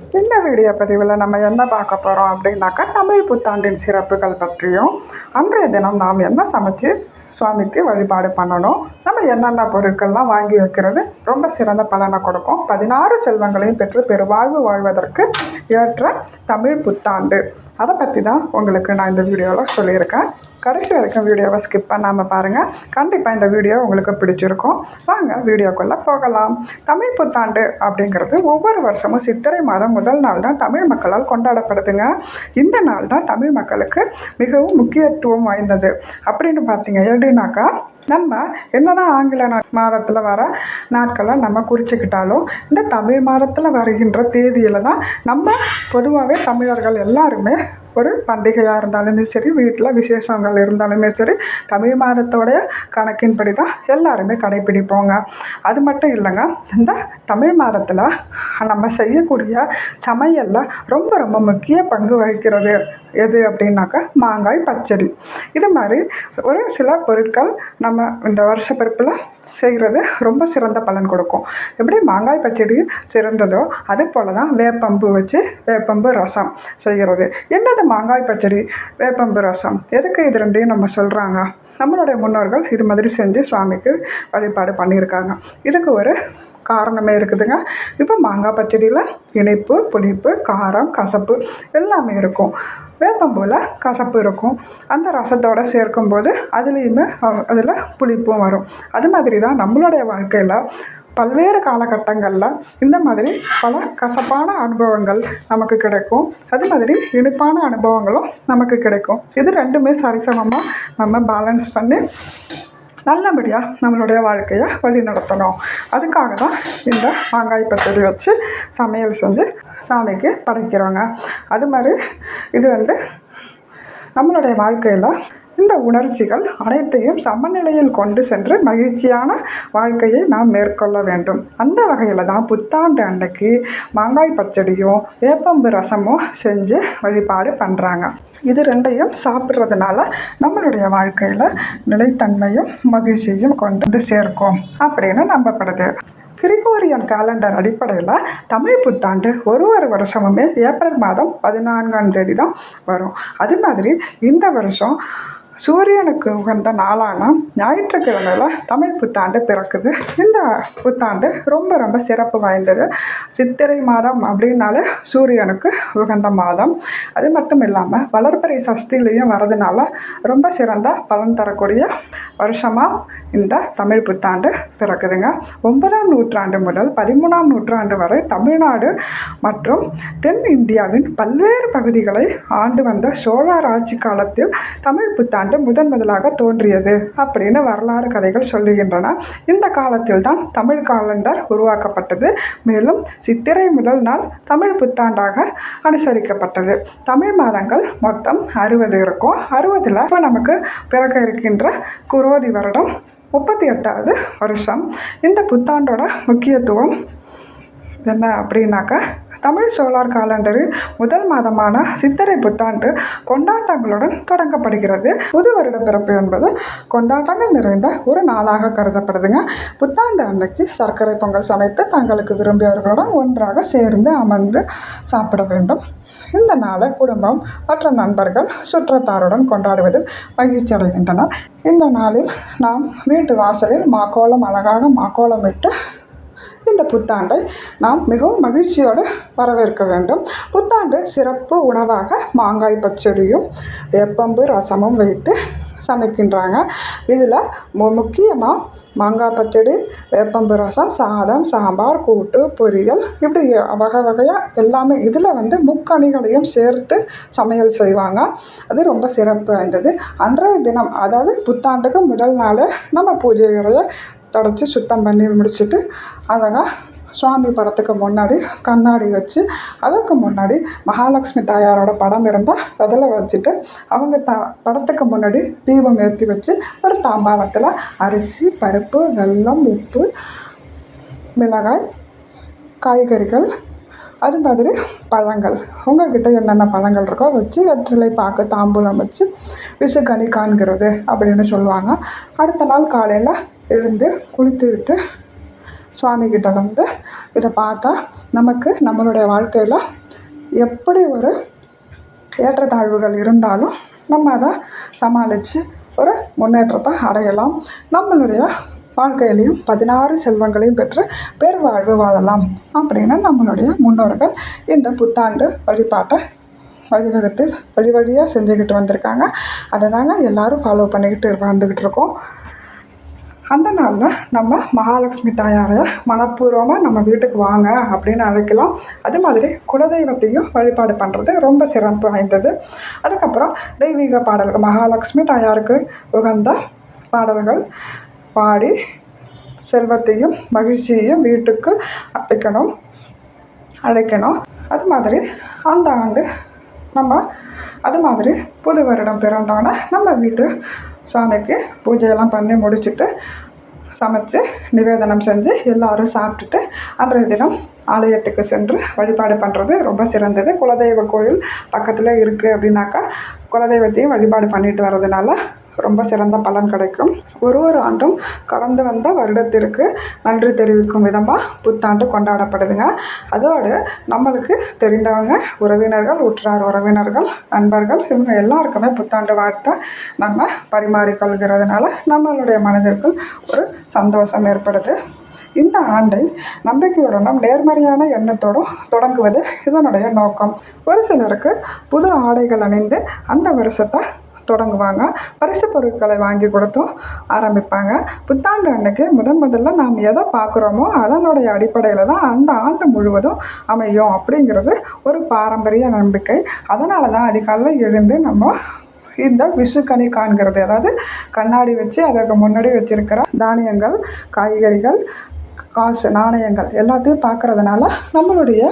இந்த வீடியோ பதிவில் நம்ம என்ன பார்க்க போகிறோம் அப்படின்னாக்கா தமிழ் புத்தாண்டின் சிறப்புகள் பற்றியும் அன்றைய தினம் நாம் என்ன சமைச்சு சுவாமிக்கு வழிபாடு பண்ணணும். நம்ம என்னென்ன பொருட்கள்லாம் வாங்கி வைக்கிறது? ரொம்ப சிறந்த பலனை கொடுக்கும். பதினாறு செல்வங்களையும் பெற்று பெருவாழ்வு வாழ்வதற்கு ஏற்ற தமிழ் புத்தாண்டு. அதை பற்றி தான் உங்களுக்கு நான் இந்த வீடியோவில் சொல்லியிருக்கேன். கடைசி வரைக்கும் வீடியோவை ஸ்கிப் பண்ணாமல் பாருங்கள் கண்டிப்பாக இந்த வீடியோ உங்களுக்கு பிடிச்சிருக்கும். வாங்க வீடியோக்குள்ளே போகலாம். தமிழ் புத்தாண்டு அப்படிங்கிறது ஒவ்வொரு வருஷமும் சித்திரை மாதம் முதல் நாள் தான் தமிழ் மக்களால் கொண்டாடப்படுதுங்க. இந்த நாள் தான் தமிழ் மக்களுக்கு மிகவும் முக்கியத்துவம் வாய்ந்தது. அப்படின்னு பார்த்தீங்க करडेनाका நம்ம என்னதான் ஆங்கில நா மாதத்தில் வர நாட்களை நம்ம குறிச்சிக்கிட்டாலும் இந்த தமிழ் மாதத்தில் வருகின்ற தேதியில் தான் நம்ம பொதுவாகவே தமிழர்கள் எல்லாருமே ஒரு பண்டிகையாக இருந்தாலுமே சரி வீட்டில் விசேஷங்கள் இருந்தாலுமே சரி தமிழ் மாதத்தோடைய கணக்கின்படி தான் எல்லாருமே கடைப்பிடிப்போங்க அது மட்டும் இல்லைங்க இந்த தமிழ் மாதத்தில் நம்ம செய்யக்கூடிய சமையலில் ரொம்ப ரொம்ப முக்கிய பங்கு வகிக்கிறது எது அப்படின்னாக்கா மாங்காய் பச்சடி. இது மாதிரி ஒரு சில பொருட்கள் நம்ம இந்த வருஷ பிறப்பில் செய்கிறது ரொம்ப சிறந்த பலன் கொடுக்கும். எப்படி? மாங்காய் பச்சடி சிறந்ததோ அது போல் தான் வேப்பம்பு வச்சு வேப்பம்பு ரசம் செய்கிறது. என்னது மாங்காய் பச்சடி வேப்பம்பு ரசம்? எதுக்கு இது ரெண்டையும் நம்ம சொல்கிறாங்க நம்மளுடைய முன்னோர்கள் இது மாதிரி செஞ்சு சுவாமிக்கு வழிபாடு பண்ணியிருக்காங்க. இதுக்கு ஒரு காரணமே இருக்குதுங்க. இப்போ மாங்காய் பச்சடியில் இனிப்பு புளிப்பு காரம் கசப்பு எல்லாமே இருக்கும். வேப்பம்பூவில் கசப்பு இருக்கும். அந்த ரசத்தோடு சேர்க்கும்போது அதுலேயுமே அதில் புளிப்பும் வரும். அது மாதிரி தான் நம்மளுடைய வாழ்க்கையில் பல்வேறு காலகட்டங்களில் இந்த மாதிரி பல கசப்பான அனுபவங்கள் நமக்கு கிடைக்கும். அது மாதிரி இனிப்பான அனுபவங்களும் நமக்கு கிடைக்கும். இது ரெண்டுமே சரிசமமாக நம்ம பேலன்ஸ் பண்ணி நல்லபடியாக நம்மளுடைய வாழ்க்கையை வழி நடத்தணும் அதுக்காக தான் இந்த மாங்காய் பச்சடி வச்சு சமையல் செஞ்சு சாமிக்கு படைக்கிறோங்க. அது மாதிரி இது வந்து நம்மளுடைய வாழ்க்கையில் இந்த உணர்ச்சிகள் அனைத்தையும் சமநிலையில் கொண்டு சென்று மகிழ்ச்சியான வாழ்க்கையை நாம் மேற்கொள்ள வேண்டும். அந்த வகையில் தான் புத்தாண்டு அன்னைக்கு மாங்காய் பச்சடியும் வேப்பம்பு ரசமும் செஞ்சு வழிபாடு பண்ணுறாங்க இது ரெண்டையும் சாப்பிட்றதுனால நம்மளுடைய வாழ்க்கையில் நிலைத்தன்மையும் மகிழ்ச்சியும் கொண்டு வந்து சேர்க்கும் அப்படின்னு நம்பப்படுது. கிரிகோரியன் கேலண்டர் அடிப்படையில் தமிழ் புத்தாண்டு ஒரு ஒரு வருஷமுமே ஏப்ரல் மாதம் பதினான்காம் தேதி தான் வரும். அது மாதிரி இந்த வருஷம் சூரியனுக்கு உகந்த நாளான ஞாயிற்றுக்கிழமையில் தமிழ் புத்தாண்டு பிறக்குது. இந்த புத்தாண்டு ரொம்ப ரொம்ப சிறப்பு வாய்ந்தது. சித்திரை மாதம் அப்படின்னாலே சூரியனுக்கு உகந்த மாதம். அது மட்டும் இல்லாமல் வளர்ப்பறை சஷ்டிலையும் வரதுனால ரொம்ப சிறந்த பலன் தரக்கூடிய வருஷமாக இந்த தமிழ் புத்தாண்டு பிறக்குதுங்க. ஒன்பதாம் நூற்றாண்டு முதல் பதிமூணாம் நூற்றாண்டு வரை தமிழ்நாடு மற்றும் தென் இந்தியாவின் பல்வேறு பகுதிகளை ஆண்டு வந்த சோழர் ஆட்சி காலத்தில் தமிழ் புத்தாண்டு ஆண்டு முதன் முதலாக தோன்றியது அப்படின்னு வரலாறு கதைகள் சொல்லுகின்றன. இந்த காலத்தில் தான் தமிழ் காலண்டர் உருவாக்கப்பட்டது. மேலும் சித்திரை முதல் நாள் தமிழ் புத்தாண்டாக அனுசரிக்கப்பட்டது. தமிழ் மாதங்கள் மொத்தம் அறுபது இருக்கும். அறுபதில் இப்போ நமக்கு பிறக்க இருக்கின்ற குரோதி வருடம் முப்பத்தி எட்டாவது வருஷம். இந்த புத்தாண்டோட முக்கியத்துவம் என்ன அப்படின்னாக்கா தமிழ் சோலார் காலண்டரில் முதல் மாதமான சித்திரை புத்தாண்டு கொண்டாட்டங்களுடன் தொடங்கப்படுகிறது. புது வருட பிறப்பு என்பது கொண்டாட்டங்கள் நிறைந்த ஒரு நாளாக கருதப்படுதுங்க. புத்தாண்டு அன்னைக்கு சர்க்கரை பொங்கல் சமைத்து தங்களுக்கு விரும்பியவர்களுடன் ஒன்றாக சேர்ந்து அமர்ந்து சாப்பிட வேண்டும். இந்த நாளை குடும்பம் மற்ற நண்பர்கள் சுற்றத்தாருடன் கொண்டாடுவதில் மகிழ்ச்சி அடைகின்றனர். இந்த நாளில் நாம் வீட்டு வாசலில் மாக்கோலம் அழகாக மாக்கோலமிட்டு இந்த புத்தாண்டை நாம் மிகவும் மகிழ்ச்சியோடு வரவேற்க வேண்டும். புத்தாண்டு சிறப்பு உணவாக மாங்காய் பச்சடியும் வேப்பம்பு ரசமும் வைத்து சமைக்கின்றாங்க. இதில் மு முக்கியமாக மாங்காய் பச்சடி வேப்பம்பு ரசம் சாதம் சாம்பார் கூட்டு பொரியல் இப்படி வகை வகையாக எல்லாமே இதில் வந்து முக்கணிகளையும் சேர்த்து சமையல் செய்வாங்க. அது ரொம்ப சிறப்பு வாய்ந்தது. அன்றைய தினம் அதாவது புத்தாண்டுக்கு முதல் நாள் நம்ம பூஜை விரைய தொடச்சி சுத்தம் பண்ணி முடிச்சுட்டு அழகாக சுவாமி படத்துக்கு முன்னாடி கண்ணாடி வச்சு அதுக்கு முன்னாடி மகாலட்சுமி தாயாரோட படம் இருந்தால் அதில் வச்சுட்டு அவங்க த படத்துக்கு முன்னாடி தீபம் ஏற்றி வச்சு ஒரு தாம்பாளத்தில் அரிசி பருப்பு வெல்லம் உப்பு மிளகாய் காய்கறிகள் அது மாதிரி பழங்கள். உங்கள்கிட்ட என்னென்ன பழங்கள் இருக்கோ வச்சு வெற்றிலை பார்க்க தாம்பூலம் வச்சு விஷக்கனி காண்கிறது அப்படின்னு சொல்லுவாங்க. அடுத்த நாள் காலையில் எழுந்து குளித்துவிட்டு சுவாமிகிட்ட வந்து இதை பார்த்தா நமக்கு நம்மளுடைய வாழ்க்கையில் எப்படி ஒரு ஏற்றத்தாழ்வுகள் இருந்தாலும் நம்ம அதை சமாளித்து ஒரு முன்னேற்றத்தை அடையலாம். நம்மளுடைய வாழ்க்கையிலையும் பதினாறு செல்வங்களையும் பெற்று பெருவாழ்வு வாழலாம் அப்படின்னு நம்மளுடைய முன்னோர்கள் இந்த புத்தாண்டு வழிபாட்டை வழிவகுத்து வழி வழியாக செஞ்சுக்கிட்டு வந்திருக்காங்க. அதை தாங்க எல்லோரும் ஃபாலோ பண்ணிக்கிட்டு வந்துக்கிட்டு இருக்கோம். அந்த நாளில் நம்ம மகாலட்சுமி தாயாரை மனப்பூர்வமாக நம்ம வீட்டுக்கு வாங்க அப்படின்னு அழைக்கலாம். அது மாதிரி குலதெய்வத்தையும் வழிபாடு பண்ணுறது ரொம்ப சிறப்பு வாய்ந்தது. அதுக்கப்புறம் தெய்வீக பாடல்கள். மகாலட்சுமி தாயாருக்கு உகந்த பாடல்கள். பாடி செல்வத்தையும் மகிழ்ச்சியையும் வீட்டுக்கு அழைக்கணும் அழைக்கணும். அது மாதிரி அந்த ஆண்டு நம்ம அது மாதிரி புது வருடம் பிறந்தோன்னே நம்ம வீட்டு சாமிக்கு பூஜையெல்லாம் பண்ணி முடிச்சுட்டு சமைச்சு நிவேதனம் செஞ்சு எல்லோரும் சாப்பிட்டுட்டு அன்றைய தினம் ஆலயத்துக்கு சென்று வழிபாடு பண்ணுறது ரொம்ப சிறந்தது. குலதெய்வ கோயில் பக்கத்தில் இருக்குது அப்படின்னாக்கா குலதெய்வத்தையும் வழிபாடு பண்ணிட்டு வர்றதுனால ரொம்ப சிறந்த பலன் கிடைக்கும். ஒரு ஒரு ஆண்டும் கடந்து வந்த வருடத்திற்கு நன்றி தெரிவிக்கும் விதமாக புத்தாண்டு கொண்டாடப்படுதுங்க. அதோடு நம்மளுக்கு தெரிந்தவங்க உறவினர்கள் உற்றார் உறவினர்கள் நண்பர்கள் இவங்க எல்லாருக்குமே புத்தாண்டு வாழ்த்தை நம்ம பரிமாறிக்கொள்கிறதுனால நம்மளுடைய மனதிற்குள் ஒரு சந்தோஷம் ஏற்படுது. இந்த ஆண்டை நம்பிக்கையுடனும் நேர்மறையான எண்ணத்தோடும் தொடங்குவது இதனுடைய நோக்கம். ஒரு சிலருக்கு புது ஆடைகள் அணிந்து அந்த வருஷத்தை தொடங்குவாங்க. பரிசு பொருட்களை வாங்கி கொடுத்தும் ஆரம்பிப்பாங்க. புத்தாண்டு அன்னைக்கு முதன் முதல்ல நாம் எதை பார்க்குறோமோ அதனுடைய அடிப்படையில் தான் அந்த ஆண்டு முழுவதும் அமையும் அப்படிங்கிறது ஒரு பாரம்பரிய நம்பிக்கை. அதனால தான் அதிகாலையில் எழுந்து நம்ம இந்த விஷுக்கனி காண்கிறது. அதாவது கண்ணாடி வச்சு அதற்கு முன்னாடி வச்சுருக்கிற தானியங்கள் காய்கறிகள் காசு நாணயங்கள் எல்லாத்தையும் பார்க்குறதுனால நம்மளுடைய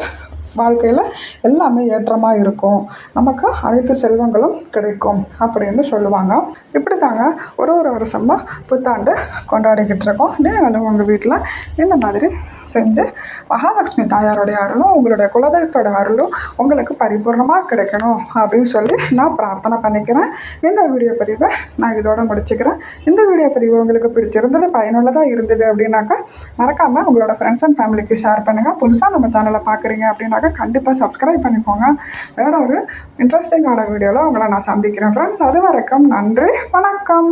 வாழ்க்கையில் எல்லாமே ஏற்றமாக இருக்கும். நமக்கு அனைத்து செல்வங்களும் கிடைக்கும் அப்படின்னு சொல்லுவாங்க. இப்படி தாங்க ஒரு ஒரு வருஷமாக புத்தாண்டு கொண்டாடிக்கிட்டு இருக்கோம். நீங்களும் உங்கள் வீட்டில் இந்த மாதிரி செஞ்சு மகாலட்சுமி தாயாருடைய அருளும் உங்களுடைய குலதெய்வத்தோட அருளும் உங்களுக்கு பரிபூர்ணமாக கிடைக்கணும் அப்படின்னு சொல்லி நான் பிரார்த்தனை பண்ணிக்கிறேன். இந்த வீடியோ பதிவை நான் இதோட முடிச்சுக்கிறேன். இந்த வீடியோ பதிவு உங்களுக்கு பிடிச்சிருந்தது பயனுள்ளதாக இருந்தது அப்படின்னாக்கா மறக்காமல் உங்களோட ஃப்ரெண்ட்ஸ் அண்ட் ஃபேமிலிக்கு ஷேர் பண்ணுங்கள் புதுசாக நம்ம சேனலை பார்க்குறீங்க அப்படின்னாக்கா கண்டிப்பாக சப்ஸ்கிரைப் பண்ணிக்கோங்க. வேற ஒரு இன்ட்ரெஸ்டிங்கான வீடியோவில் உங்களை நான் சந்திக்கிறேன். ஃப்ரெண்ட்ஸ் அது வரைக்கும் நன்றி வணக்கம்.